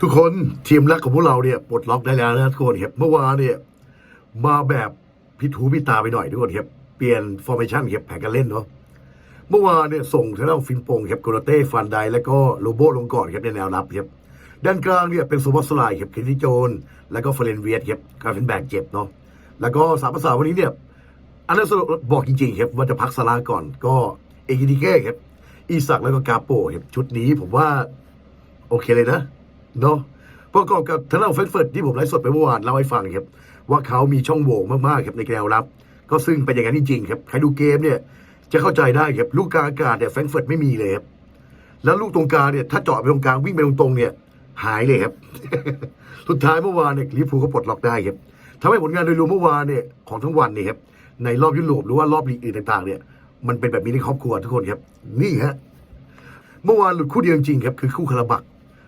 ทุกคนทีมรักของพวกเราเนี่ยปลดล็อกได้แล้วนะทุกคนครับเมื่อวานเนี่ยมาแบบพิถูพิตาไปหน่อยทุกคนครับเปลี่ยนฟอร์เมชันครับแผนการเล่นเนาะเมื่อวานเนี่ยส่งทางด้านฟินโปงครับโกรเต้ฟันไดแล้วก็โลโบลงก่อนครับในแนวรับครับด้านกลางเนี่ยเป็นโซบอสไลครับเคนิโจน แล้วก็เฟรนเวียดครับการเป็นแบกเจ็บเนาะแล้วก็สามภาษาวันนี้เนี่ยอันนั้นบอกจริงๆครับว่าจะพักสลาก่อนก็เอกิดิเก้ครับอีสักแล้วก็กาโปครับชุดนี้ผมว่าโอเคเลยนะ เนาะประกอบกับทางด้านเฟรนเฟิร์ตที่ผมไลฟ์สดไปเมื่อวานเล่าให้ฟังครับว่าเขามีช่องโหว่มากๆครับในแนวรับ ก็ซึ่งเป็นอย่างนั้นจริงๆครับใครดูเกมเนี่ยจะเข้าใจได้ครับลูกกลางอากาศเนี่ยแฟรงก์เฟิร์ตไม่มีเลยครับแล้วลูกตรงกลางเนี่ยถ้าเจาะไปตรงกลางวิ่งไปตรงๆเนี่ย หายเลยครับ สุดท้ายเมื่อวานเนี่ยลิเวอร์พูก็ปลดล็อกได้ครับทำให้ผลงานโดยรวมเมื่อวานเนี่ยของทั้งวันเนี่ยครับในรอบยุโรปหรือว่ารอบลีกอื่นต่างๆ เนี่ย มันเป็นแบบนี้ในครอบครัวทุกคนครับ นี่ฮะเมื่อวานหลุดคู่เดียวจริงครับคือคู่คาราบัก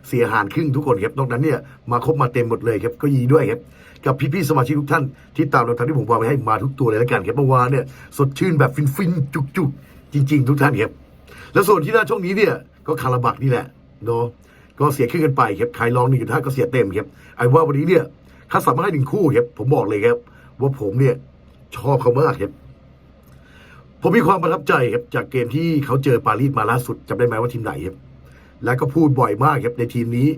เสียหารครึ่งทุกคนครับนอกนั้นเนี่ยมาครบมาเต็มหมดเลยครับก็ยีด้วยครับกับพี่ๆสมาชิกทุกท่านที่ตามเราทางที่ผมวางไว้ให้มาทุกตัวเลยแล้วกันครับเมื่อวานเนี่ยสดชื่นแบบฟินๆจุกๆ จริง ๆ ทุกท่านครับแล้วส่วนที่หน้าช่องนี้เนี่ยก็คาราบักนี่แหละเนาะก็เสียครึ่งกันไปครับใครลองหนึ่งจุดห้าก็เสียเต็มครับไอ้ว่าวันนี้เนี่ยถ้าสามารถให้หนึ่งคู่ครับผมบอกเลยครับ ว่าผมเนี่ยชอบเขามากครับผมมีความประทับใจครับจากเกมที่เขาเจอปารีสมาล่าสุดจำได้ไหมว่าทีมไหนครับ แล้วก็พูดบ่อยมากครับในทีมนี้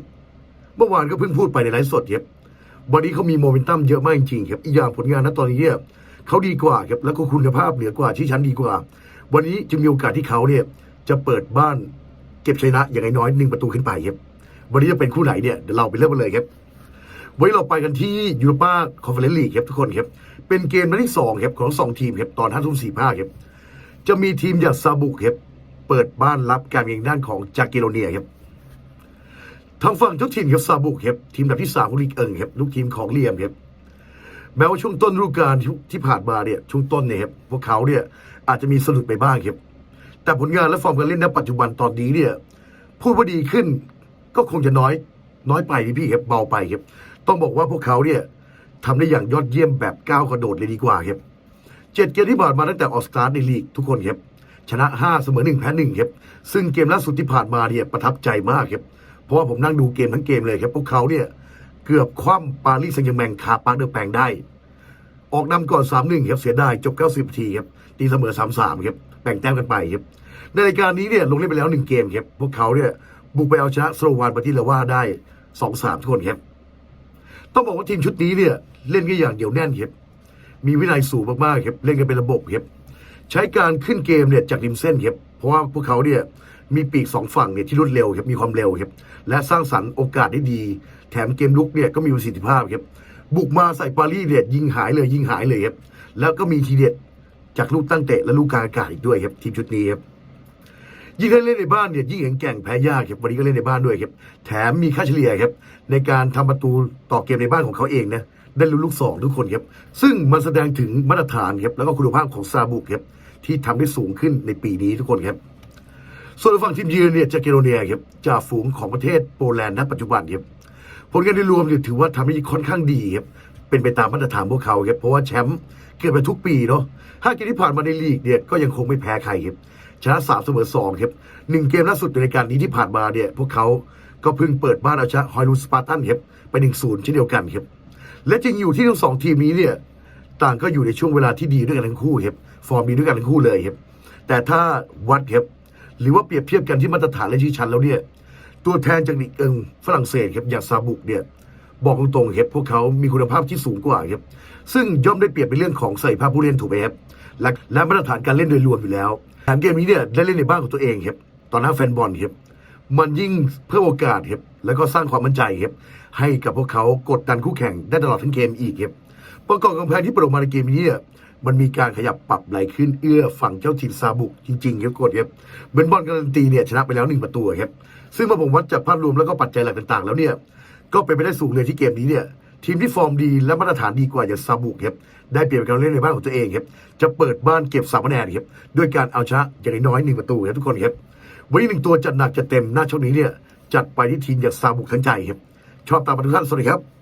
เมื่อวานก็เพิ่งพูดไปในไลฟ์สดครับวันนี้เขามีโมเมนตัมเยอะมากจริงๆครับอีกอย่างผลงานณตอนนี้เนี่ยเขาดีกว่าครับแล้วก็คุณภาพเหนือกว่าที่ชั้นดีกว่า วันนี้จึงมีโอกาสที่เขาเนี่ยจะเปิดบ้านเก็บชนะอย่างน้อยหนึ่งประตูขึ้นไปครับวันนี้จะเป็นคู่ไหนเนี่ยเดี๋ยวเราไปเริ่มกันเลยครับวันนี้เราไปกันที่ยูโรปาคอนเฟอเรนซ์ลีกครับทุกคนครับเป็นเกมนัดที่สองครับของสองทีมครับตอนห้าทุ่มสี่ห้าครับจะมีทีมจากซาบุครับ เปิดบ้านรับการยือนด้านของจากิโรเนียครับทางฝั่งเจ้าถิ่นครับซาบุกครับทีมดับที่สามของลีกเอิงครับลูกทีมของเลียมครับแม้ว่าช่วงต้นฤดูกาลที่ผ่านมาเนี่ยช่วงต้นเนี่ยครับพวกเขาเนี่ยอาจจะมีสะดุดไปบ้างครับแต่ผลงานและฟอร์มการเล่นณปัจจุบันตอนนี้เนี่ยพูดว่าดีขึ้นก็คงจะน้อยน้อยไปพี่ครับเบาไปครับต้องบอกว่าพวกเขาเนี่ยทำได้อย่างยอดเยี่ยมแบบก้าวกระโดดเลยดีกว่าครับเจ็ดเกมที่ผ่านมาตั้งแต่ออกสตาร์ทในลีกทุกคนครับ ชนะ 5 เสมอ1แพ้1ครับซึ่งเกมล่าสุดที่ผ่านมาเนี่ยประทับใจมากครับเพราะว่าผมนั่งดูเกมทั้งเกมเลยครับพวกเขาเนี่ยเกือบคว่ำปารีสแซงต์แชร์แมงคาปาร์เดอแปงได้ ออกนำก่อน 3-1ครับเสียดายจบ 90นาทีครับตีเสมอ 3-3ครับแบ่งแต้มกันไปครับในรายการนี้เนี่ยลงเล่นไปแล้ว 1 เกมครับพวกเขาเนี่ยบุกไปเอาชนะสโลวานปาติลาว่าได้ 2-3ทุกคนครับต้องบอกว่าทีมชุดนี้เนี่ยเล่นกันอย่างเดี่ยวแน่นครับมีวินัยสูงมากๆครับเล่นกันเป็นระบบครับ ใช้การขึ้นเกมเนี่ยจากริมเส้นครับเพราะว่าพวกเขาเนี่ยมีปีกสองฝั่งเนี่ยที่รวดเร็วครับมีความเร็วครับและสร้างสรรค์โอกาสได้ดี แถมเกมลุกเนี่ยก็มีประสิทธิภาพครับบุกมาใส่ปารีสเนี่ยยิงหายเลยยิงหายเลยครับแล้วก็มีทีเด็ดจากลูกตั้งเตะและลูกกลางอากาศอีกด้วยครับทีมชุดนี้ครับยิ่งให้เล่นในบ้านเนี่ยยิ่งแข็งแกร่งแพ้ยากครับวันนี้ก็เล่นในบ้านด้วยครับแถมมีค่าเฉลี่ยครับในการทำประตูต่อเกมในบ้านของเขาเองนะได้ลุ้นลูกสองทุกคนครับซึ่งมันแสดงถึงมาตรฐานครับแล้วก็คุณภาพของซาบุกครับ ที่ทำได้สูงขึ้นในปีนี้ทุกคนครับ ส่วนฝั่งทีมเยือนเนี่ยจากเกโรเนียครับจ่าฝูงของประเทศโปแลนด์ณปัจจุบันครับผลงานโดยรวมเนี่ยถือว่าทำได้ค่อนข้างดีครับเป็นไปตามมาตรฐานพวกเขาครับเพราะว่าแชมป์เกิดไปทุกปีเนาะห้าเกมที่ผ่านมาในลีกเนี่ยก็ยังคงไม่แพ้ใครครับชนะสามเสมอสองครับหนึ่งเกมล่าสุดในรายการนี้ที่ผ่านมาเนี่ยพวกเขาก็เพิ่งเปิดบ้านเอาชนะฮอยลูสปาร์ตันครับไปหนึ่งศูนย์เช่นเดียวกันครับและจริงอยู่ที่ทั้งสองทีมนี้เนี่ยต่างก็อยู่ในช่วงเวลาที่ดีด้วยกันทั้งคู่ครับ ฟอร์มดีด้วยกันทั้งคู่เลยครับแต่ถ้าวัดครับหรือว่าเปรียบเทียบกันที่มาตรฐานและชี้ชันแล้วเนี่ยตัวแทนจากลีกเอิงฝรั่งเศสครับอย่างซาบุกเนี่ยบอกตรงๆครับพวกเขามีคุณภาพที่สูงกว่าครับซึ่งย่อมได้เปรียบในเรื่องของใส่ภาพผู้เล่นถูกไหมครับและและมาตรฐานการเล่นโดยรวมอยู่แล้วแถมเกมนี้เนี่ยได้เล่นในบ้านของตัวเองครับตอนหน้าแฟนบอลครับมันยิ่งเพิ่มโอกาสครับแล้วก็สร้างความมั่นใจครับให้กับพวกเขากดดันคู่แข่งได้ตลอดทั้งเกมอีกครับประกอบกับแผนที่ปิดออกมาในเกมนี้เนี่ย มันมีการขยับปรับไหลขึ้นเอื้อฝั่งเจ้าถิ่นซาบุกจริงๆครับกดครับเบนบอลการันตีเนี่ยชนะไปแล้วหนึ่งประตูครับซึ่งเมื่อผมวัดจากภาพรวมแล้วก็ปัจจัยหลักต่างๆ แล้วเนี่ยก็เป็นไปได้สูงเลยที่เกมนี้เนี่ยทีมที่ฟอร์มดีและมาตรฐานดีกว่าอย่างซาบุกครับได้เปรียบการเล่นในบ้านของตัวเองครับจะเปิดบ้านเก็บสามคะแนนครับด้วยการเอาชนะอย่างน้อยหนึ่งประตูครับทุกคนครับวันนี้หนึ่งตัวจัดหนักจัดเต็มหน้าช่วงนี้เนี่ยจัดไปที่ทีมอย่างซาบุกทั้งใจครับชอบตามมาทุกท่านสวัสดีครับ